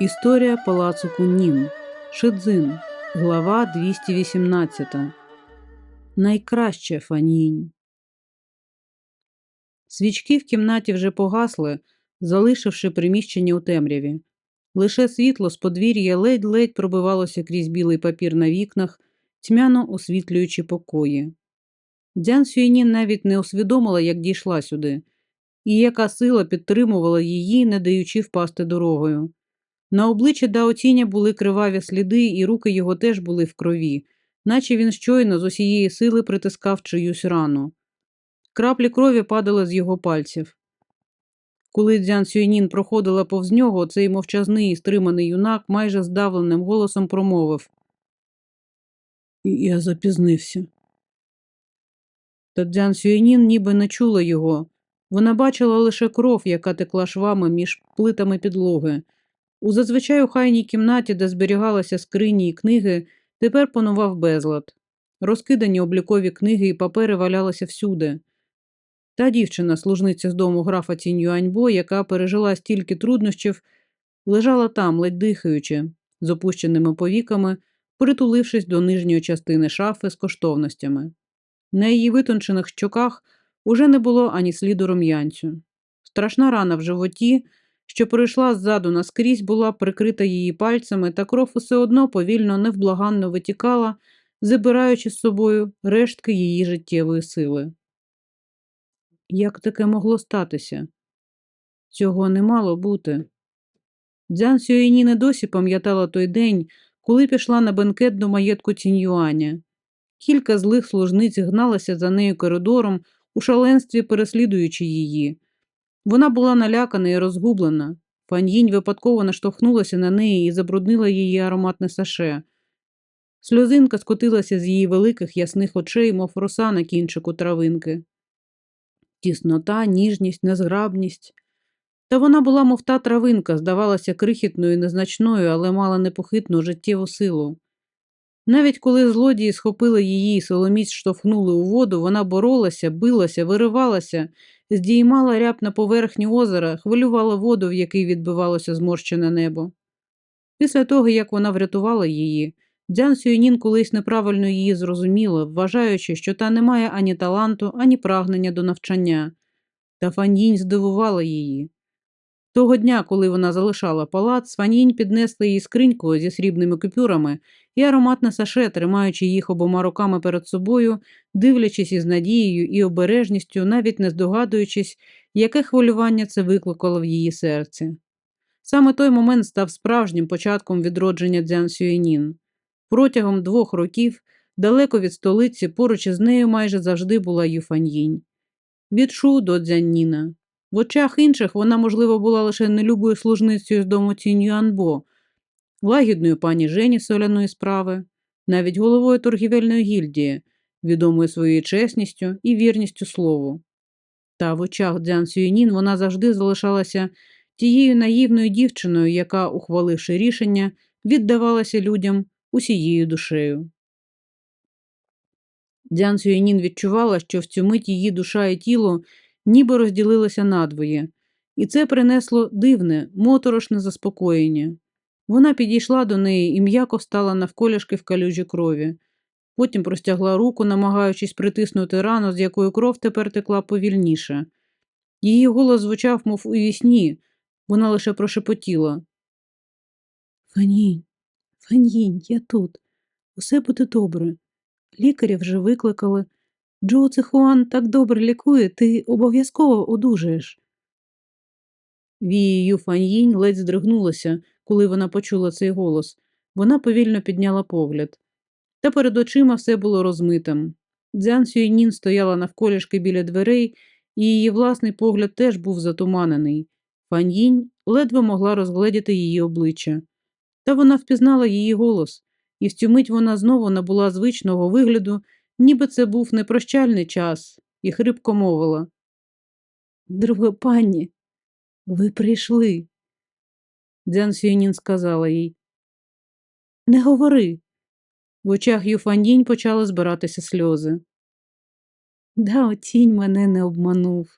Історія палацу Куннін. Шидзин. Глава 218. Найкраще фанінь. Свічки в кімнаті вже погасли, залишивши приміщення у темряві. Лише світло з подвір'я ледь-ледь пробивалося крізь білий папір на вікнах, тьмяно освітлюючи покої. Дзян Сюєнін навіть не усвідомила, як дійшла сюди, і яка сила підтримувала її, не даючи впасти дорогою. На обличчі Даотіня були криваві сліди, і руки його теж були в крові, наче він щойно з усієї сили притискав чиюсь рану. Краплі крові падали з його пальців. Коли Дзян Сюйнін проходила повз нього, цей мовчазний і стриманий юнак майже здавленим голосом промовив Я запізнився. Та Дзян Сюйнін ніби не чула його. Вона бачила лише кров, яка текла швами між плитами підлоги. У зазвичай хайній кімнаті, де зберігалися скрині і книги, тепер панував безлад. Розкидані облікові книги і папери валялися всюди. Та дівчина, служниця з дому графа Цінь яка пережила стільки труднощів, лежала там, ледь дихаючи, з опущеними повіками, притулившись до нижньої частини шафи з коштовностями. На її витончених щоках уже не було ані сліду рум'янцю. Страшна рана в животі що пройшла ззаду наскрізь, була прикрита її пальцями, та кров усе одно повільно, невблаганно витікала, забираючи з собою рештки її життєвої сили. Як таке могло статися? Цього не мало бути. Дзян Сюєні не досі пам'ятала той день, коли пішла на бенкет до маєтку Ціньюаня. Кілька злих служниць гналися за нею коридором, у шаленстві переслідуючи її. Вона була налякана і розгублена. Фаньїнь випадково наштовхнулася на неї і забруднила її ароматне саше. Сльозинка скотилася з її великих ясних очей, мов роса на кінчику травинки. Тіснота, ніжність, незграбність. Та вона була, мов та травинка, здавалася крихітною, незначною, але мала непохитну життєву силу. Навіть коли злодії схопили її і соломіць штовхнули у воду, вона боролася, билася, виривалася здіймала ряб на поверхні озера, хвилювала воду, в якій відбивалося зморщене небо. Після того, як вона врятувала її, Дзян Сюйнін колись неправильно її зрозуміла, вважаючи, що та не має ані таланту, ані прагнення до навчання. Та Фаньїнь здивувала її. Того дня, коли вона залишала палац, Фаньїнь піднесла їй скриньку зі срібними купюрами і ароматне саше, тримаючи їх обома руками перед собою, дивлячись із надією і обережністю, навіть не здогадуючись, яке хвилювання це викликало в її серці. Саме той момент став справжнім початком відродження Дзян Сюєнін. Протягом двох років, далеко від столиці, поруч із нею майже завжди була Юфаньїнь. Від Шу до Дзянніна. В очах інших вона, можливо, була лише нелюбою служницею з дому Цінь лагідною пані Жені соляної справи, навіть головою торгівельної гільдії, відомою своєю чесністю і вірністю слову. Та в очах Дзян Сюєнін вона завжди залишалася тією наївною дівчиною, яка, ухваливши рішення, віддавалася людям усією душею. Дзян Сюєнін відчувала, що в цю мить її душа і тіло ніби розділилися надвоє, і це принесло дивне, моторошне заспокоєння. Вона підійшла до неї і м'яко встала навколішки в калюжі крові. Потім простягла руку, намагаючись притиснути рану, з якої кров тепер текла повільніше. Її голос звучав, мов у вісні, вона лише прошепотіла. Фанінь, Фанінь, я тут. Усе буде добре. Лікаря вже викликали. Джо Цихуан так добре лікує, ти обов'язково одужаєш. Вії Юфаньїнь ледь здригнулася, коли вона почула цей голос. Вона повільно підняла погляд. Та перед очима все було розмитим. Дзян Сюйнін стояла навколішки біля дверей, і її власний погляд теж був затуманений. Фаньїнь ледве могла розгледіти її обличчя. Та вона впізнала її голос, і в цю мить вона знову набула звичного вигляду, ніби це був непрощальний час, і хрипко мовила. Друга пані, ви прийшли. Дзян Сюнін сказала їй. Не говори. В очах Юфандінь почали збиратися сльози. Да, тінь мене не обманув.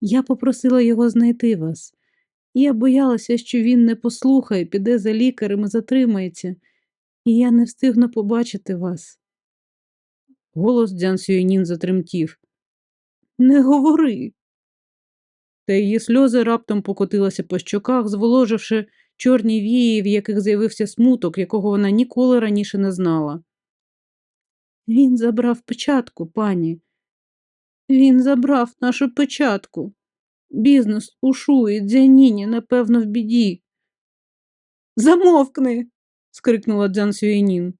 Я попросила його знайти вас. Я боялася, що він не послухає, піде за лікарем і затримається, і я не встигну побачити вас. Голос Дзян Сюєнін затремтів. Не говори. Та її сльози раптом покотилися по щоках, зволоживши чорні вії, в яких з'явився смуток, якого вона ніколи раніше не знала. Він забрав печатку, пані. Він забрав нашу печатку. Бізнес у Шу і Дзяніні, напевно, в біді. Замовкни. скрикнула Дзян Сюєнін.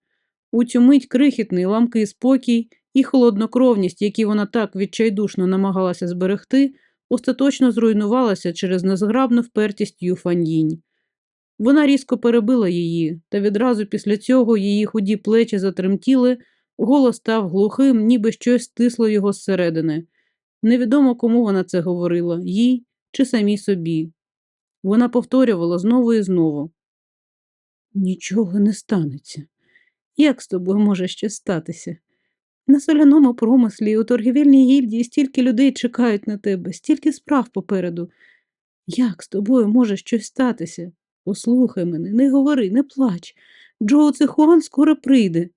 У цю мить крихітний, ламкий спокій і холоднокровність, які вона так відчайдушно намагалася зберегти, остаточно зруйнувалася через незграбну впертість Юфаньїнь. Вона різко перебила її, та відразу після цього її худі плечі затремтіли, голос став глухим, ніби щось стисло його зсередини. Невідомо, кому вона це говорила, їй чи самій собі. Вона повторювала знову і знову. Нічого не станеться. Як з тобою може щось статися? На соляному промислі у торгівельній гільдії стільки людей чекають на тебе, стільки справ попереду. Як з тобою може щось статися? Послухай мене, не говори, не плач. Джоу Цихуан скоро прийде.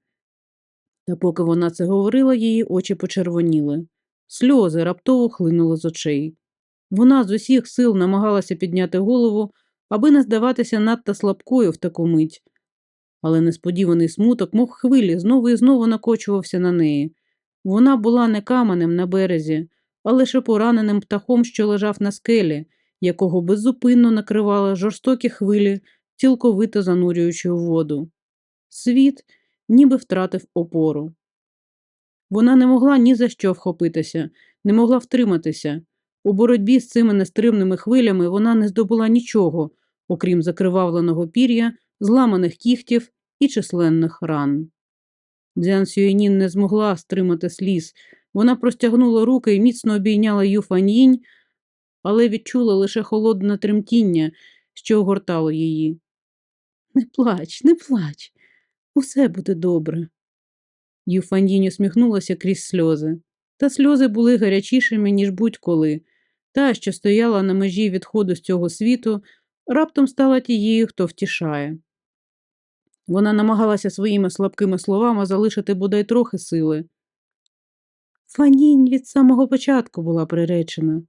Та поки вона це говорила, її очі почервоніли. Сльози раптово хлинули з очей. Вона з усіх сил намагалася підняти голову, аби не здаватися надто слабкою в таку мить. Але несподіваний смуток, мов хвилі, знову і знову накочувався на неї. Вона була не каменем на березі, а лише пораненим птахом, що лежав на скелі, якого беззупинно накривали жорстокі хвилі, цілковито занурюючи у воду. Світ ніби втратив опору. Вона не могла ні за що вхопитися, не могла втриматися. У боротьбі з цими нестримними хвилями вона не здобула нічого, окрім закривавленого пір'я, зламаних кігтів і численних ран. Дзян Сюєнін не змогла стримати сліз. Вона простягнула руки і міцно обійняла Ю Фаньїнь, але відчула лише холодне тремтіння, що огортало її. Не плач, не плач, усе буде добре. Юфандінь усміхнулася крізь сльози. Та сльози були гарячішими, ніж будь-коли. Та, що стояла на межі відходу з цього світу, раптом стала тією, хто втішає. Вона намагалася своїми слабкими словами залишити бодай трохи сили. Фанінь від самого початку була приречена.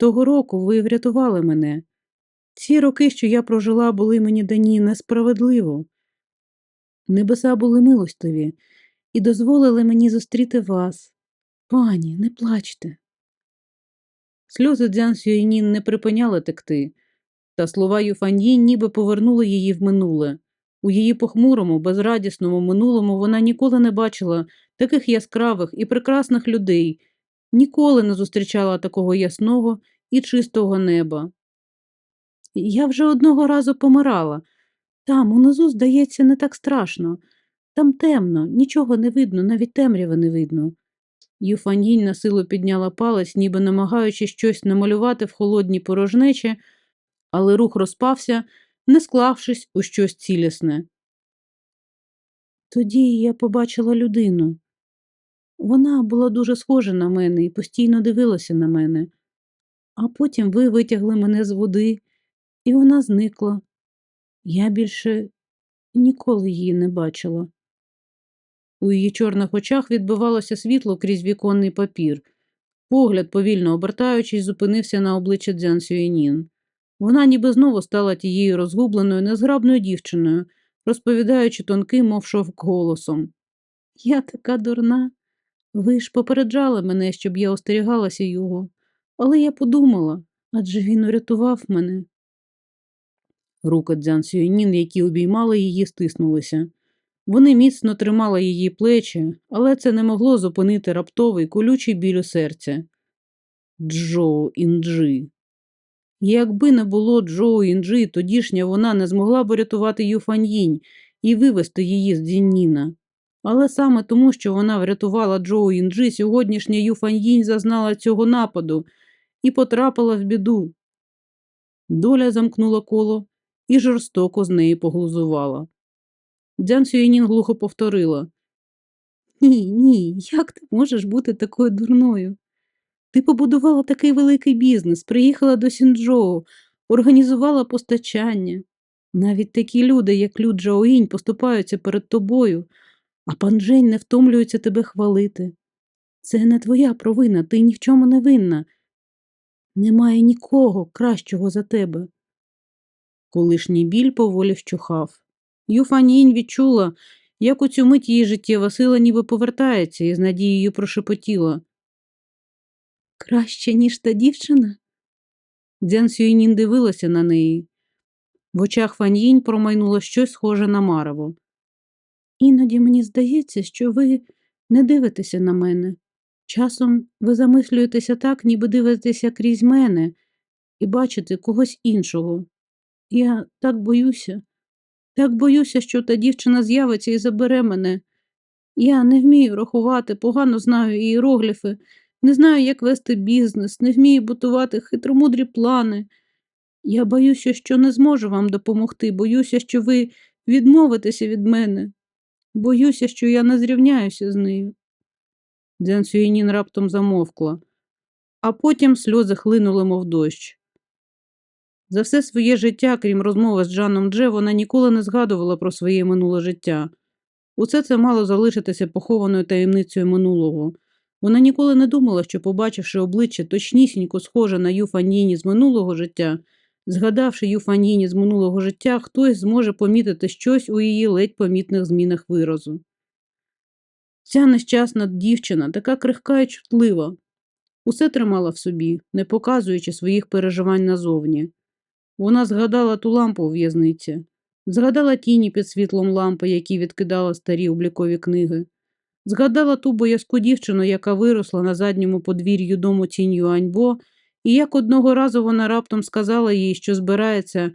Того року ви врятували мене. Ці роки, що я прожила, були мені дані несправедливо. Небеса були милостиві і дозволили мені зустріти вас. Пані, не плачте. Сльози Дзян Сюєнін не припиняли текти, та слова Юфаньї ніби повернули її в минуле. У її похмурому, безрадісному минулому вона ніколи не бачила таких яскравих і прекрасних людей, ніколи не зустрічала такого ясного і чистого неба. Я вже одного разу помирала. Там, унизу, здається, не так страшно. Там темно, нічого не видно, навіть темряви не видно. Юфанінь на силу підняла палець, ніби намагаючись щось намалювати в холодній порожнечі, але рух розпався, не склавшись у щось цілісне. Тоді я побачила людину. Вона була дуже схожа на мене і постійно дивилася на мене. А потім ви витягли мене з води, і вона зникла. Я більше ніколи її не бачила. У її чорних очах відбивалося світло крізь віконний папір. Погляд, повільно обертаючись, зупинився на обличчі Дзян Сюєнін. Вона ніби знову стала тією розгубленою, незграбною дівчиною, розповідаючи тонким, мов шовк голосом. Я така дурна. Ви ж попереджали мене, щоб я остерігалася його, але я подумала адже він урятував мене. Руки Дзян Сюєнін, які обіймали її, стиснулися. Вони міцно тримали її плечі, але це не могло зупинити раптовий колючий біль у серця. Джоу Інджи. Якби не було Джоу Інджи, тодішня вона не змогла б рятувати Юфаньїнь і вивести її з Дзінніна. Але саме тому, що вона врятувала Джоу Інджи, сьогоднішня Юфаньїнь зазнала цього нападу і потрапила в біду. Доля замкнула коло і жорстоко з неї поглузувала. Дзян Сюєнін глухо повторила. Ні, ні, як ти можеш бути такою дурною? Ти побудувала такий великий бізнес, приїхала до Сінджоу, організувала постачання. Навіть такі люди, як Лю Джаоїнь, поступаються перед тобою, а пан Жень не втомлюється тебе хвалити. Це не твоя провина, ти ні в чому не винна. Немає нікого кращого за тебе. Колишній біль поволі вщухав. Юфанінь відчула, як у цю мить її життєва сила ніби повертається і з надією прошепотіла. Краще, ніж та дівчина? Дзян Сюйнін дивилася на неї. В очах Фаньїнь промайнуло щось схоже на марево. Іноді мені здається, що ви не дивитеся на мене. Часом ви замислюєтеся так, ніби дивитеся крізь мене і бачите когось іншого. Я так боюся, так боюся, що та дівчина з'явиться і забере мене. Я не вмію рахувати, погано знаю іерогліфи, не знаю, як вести бізнес, не вмію будувати хитромудрі плани. Я боюся, що не зможу вам допомогти, боюся, що ви відмовитеся від мене. Боюся, що я не зрівняюся з нею. Дзян Сюєнін раптом замовкла, а потім сльози хлинули, мов дощ. За все своє життя, крім розмови з Джаном Дже, вона ніколи не згадувала про своє минуле життя. Усе це мало залишитися похованою таємницею минулого. Вона ніколи не думала, що, побачивши обличчя точнісінько схоже на Юфаніні з минулого життя, згадавши Юфаніні з минулого життя, хтось зможе помітити щось у її ледь помітних змінах виразу. Ця нещасна дівчина така крихка і чутлива. Усе тримала в собі, не показуючи своїх переживань назовні. Вона згадала ту лампу у в'язниці, згадала тіні під світлом лампи, які відкидала старі облікові книги, згадала ту боязку дівчину, яка виросла на задньому подвір'ю дому тінь Юаньбо, і як одного разу вона раптом сказала їй, що збирається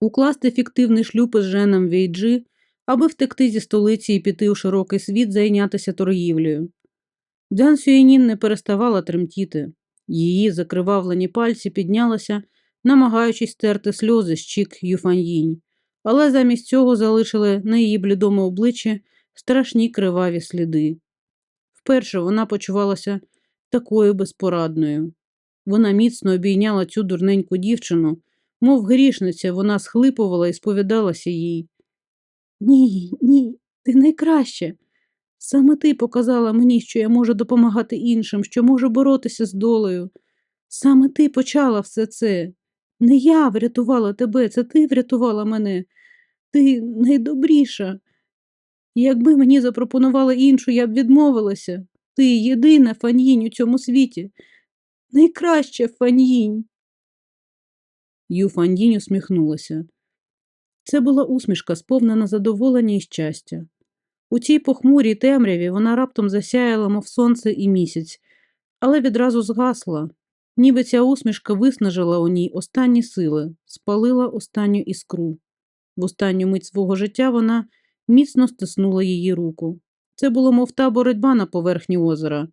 укласти фіктивний шлюб із Женом Вейджі, аби втекти зі столиці і піти у широкий світ зайнятися торгівлею. Дзян Сюєнін не переставала тремтіти. Її закривавлені пальці піднялися, намагаючись стерти сльози з чік Юфаньїнь, але замість цього залишили на її блідому обличчі страшні криваві сліди. Вперше вона почувалася такою безпорадною. Вона міцно обійняла цю дурненьку дівчину, мов грішниця, вона схлипувала і сповідалася їй. Ні, ні, ти найкраще. Саме ти показала мені, що я можу допомагати іншим, що можу боротися з долею. Саме ти почала все це. Не я врятувала тебе, це ти врятувала мене. Ти найдобріша. Якби мені запропонували іншу, я б відмовилася. Ти єдина фаньїнь у цьому світі. Найкраща фаньїнь. Ю Фаньїнь усміхнулася. Це була усмішка, сповнена задоволення і щастя. У цій похмурій темряві вона раптом засяяла, мов сонце і місяць, але відразу згасла, ніби ця усмішка виснажила у ній останні сили, спалила останню іскру. В останню мить свого життя вона міцно стиснула її руку. Це було, мов та боротьба на поверхні озера.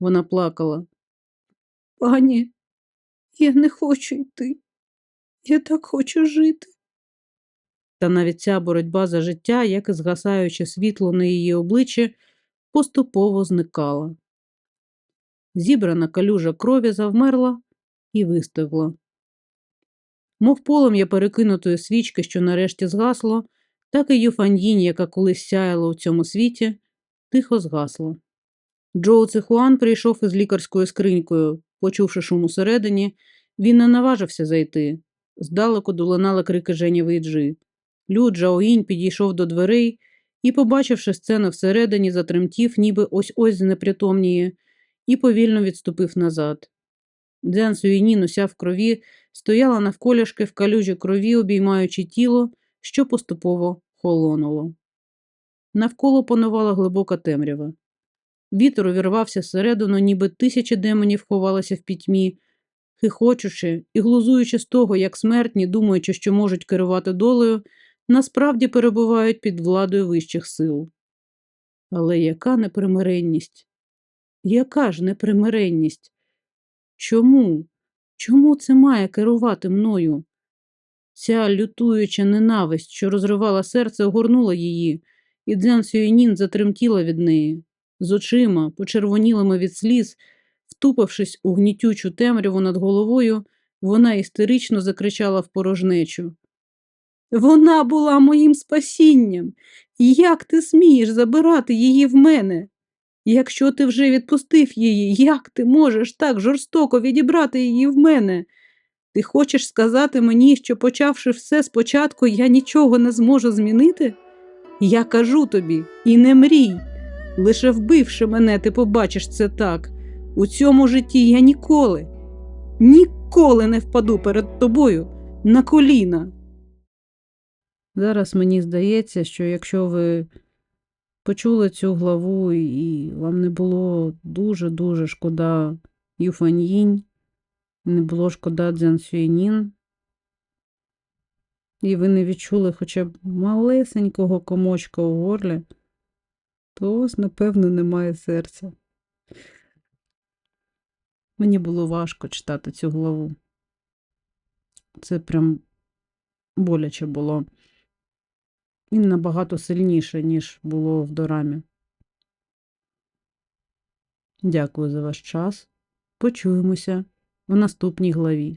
Вона плакала. Пані, я не хочу йти. Я так хочу жити. Та навіть ця боротьба за життя, як і згасаюче світло на її обличчі, поступово зникала. Зібрана калюжа крові завмерла і вистигла. Мов полум'я перекинутої свічки, що нарешті згасло, так і Юфаньїнь, яка колись сяяла у цьому світі, тихо згасла. Джоу Цихуан прийшов із лікарською скринькою. Почувши шум усередині, він не наважився зайти. Здалеку долинали крики Жені Вейджи. Лю Джаоїнь підійшов до дверей і, побачивши сцену всередині, затремтів, ніби ось ось знепритомніє, і повільно відступив назад. Дзян Суїнін, уся в крові, стояла навколішки в калюжі крові, обіймаючи тіло, що поступово холонуло. Навколо панувала глибока темрява. Вітер увірвався всередину, ніби тисячі демонів ховалися в пітьмі, хихочучи і глузуючи з того, як смертні, думаючи, що можуть керувати долею, насправді перебувають під владою вищих сил. Але яка непримиренність? Яка ж непримиренність? Чому? Чому це має керувати мною? Ця лютуюча ненависть, що розривала серце, огорнула її, і Дзян Сюєнін затремтіла від неї. З очима, почервонілими від сліз, втупившись у гнітючу темряву над головою, Вона істерично закричала в порожнечу. Вона була моїм спасінням. Як ти смієш забирати її в мене? Якщо ти вже відпустив її, як ти можеш так жорстоко відібрати її в мене? Ти хочеш сказати мені, що, почавши все спочатку, я нічого не зможу змінити? Я кажу тобі, і не мрій. Лише вбивши мене, ти побачиш це так. У цьому житті я ніколи, ніколи не впаду перед тобою на коліна. Зараз мені здається, що якщо ви почули цю главу і вам не було дуже-дуже шкода Юфаньїнь, не було шкода Дзян Сюєнін, і ви не відчули хоча б малесенького комочка у горлі, то напевно, немає серця. Мені було важко читати цю главу. Це прям боляче було. І набагато сильніше, ніж було в дорамі. Дякую за ваш час. Почуємося в наступній главі.